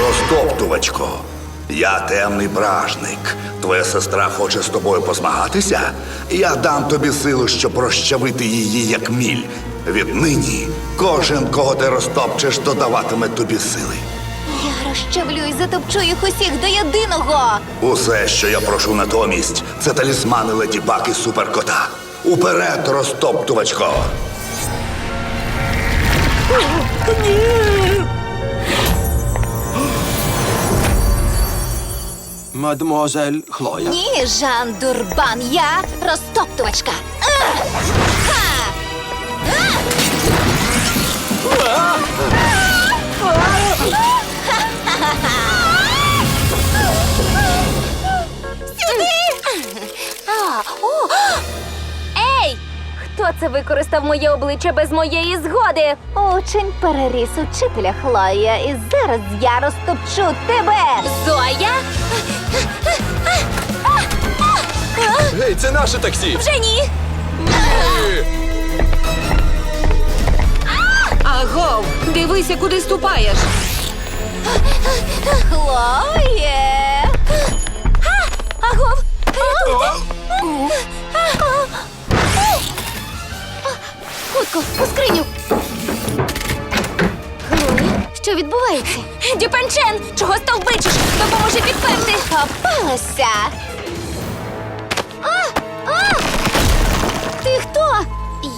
Розтоптувачко. Я темний бражник. Твоя сестра хоче з тобою позмагатися. Я дам тобі силу, щоб розчавити її як міль. Віднині кожен, кого ти розтопчеш, додаватиме тобі сили. Я розчавлю і затопчу їх усіх до єдиного. Усе, що я прошу натомість, це талісмани леді Баг і суперкота. Уперед, розтоптувачко! Мадмуазель Хлоя. Ні, Жан Дурбан, я розтоптувачка. Ах! Ха! А, Хто це використав моє обличчя без моєї згоди? Учень переріс учителя Хлоя, і зараз я розтопчу тебе. Зоя? Гей, це наше таксі! Вже ні! Агов, дивися, куди ступаєш. Хутко, у скриню. Хлоя, що відбувається? Дюпенчен! Чого стовбичиш? Допоможи підперти! Попалася. А! А! Ти хто?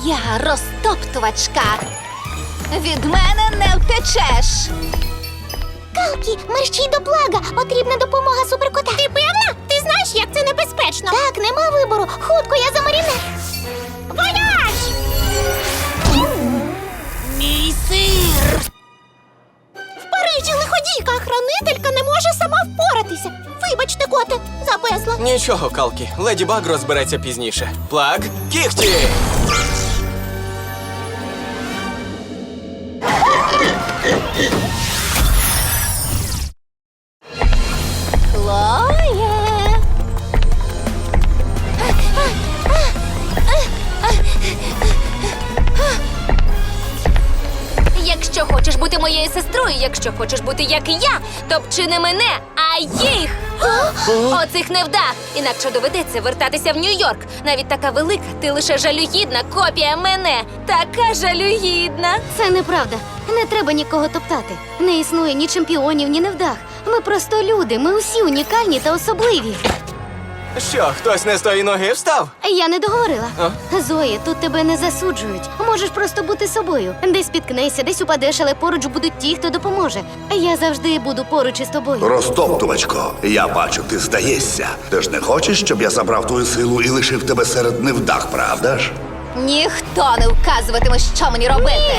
Я розтоптувачка. Від мене не втечеш. Калкі, мерщій до плага. Потрібна допомога суперкота. Ти певна? Ти знаєш, як це небезпечно? Так, нема вибору. Хутко, я за марінет. Вояж! Впоратися. Вибачте, коте, запезла. Нічого, Калкі. Леді Баг розбереться пізніше. Плаг, кіхті! Хлоє. Якщо хочеш бути моєю сестрою, якщо хочеш бути як я, то вчи не мене, їх! Оцих невдах! Інакше доведеться вертатися в Нью-Йорк. Навіть така велика, ти лише жалюгідна копія мене. Така жалюгідна. Це неправда. Не треба нікого топтати. Не існує ні чемпіонів, ні невдах. Ми просто люди. Ми усі унікальні та особливі. Що, хтось не з тої ноги встав? Я не договорила. Зоя, тут тебе не засуджують. Можеш просто бути собою. Десь спіткнешся, десь упадеш, але поруч будуть ті, хто допоможе. Я завжди буду поруч із тобою. Розтоптувачко, я бачу, ти здаєшся. Ти ж не хочеш, щоб я забрав твою силу і лишив тебе серед невдах, правда ж? Ніхто не вказуватиме, що мені робити.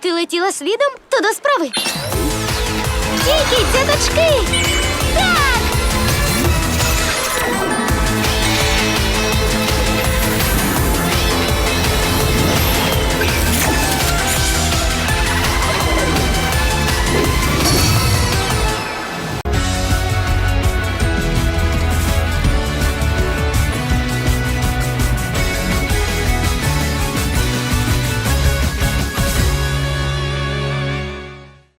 Ти летіла слідом, то до справи. Тільки, дядочки! Так!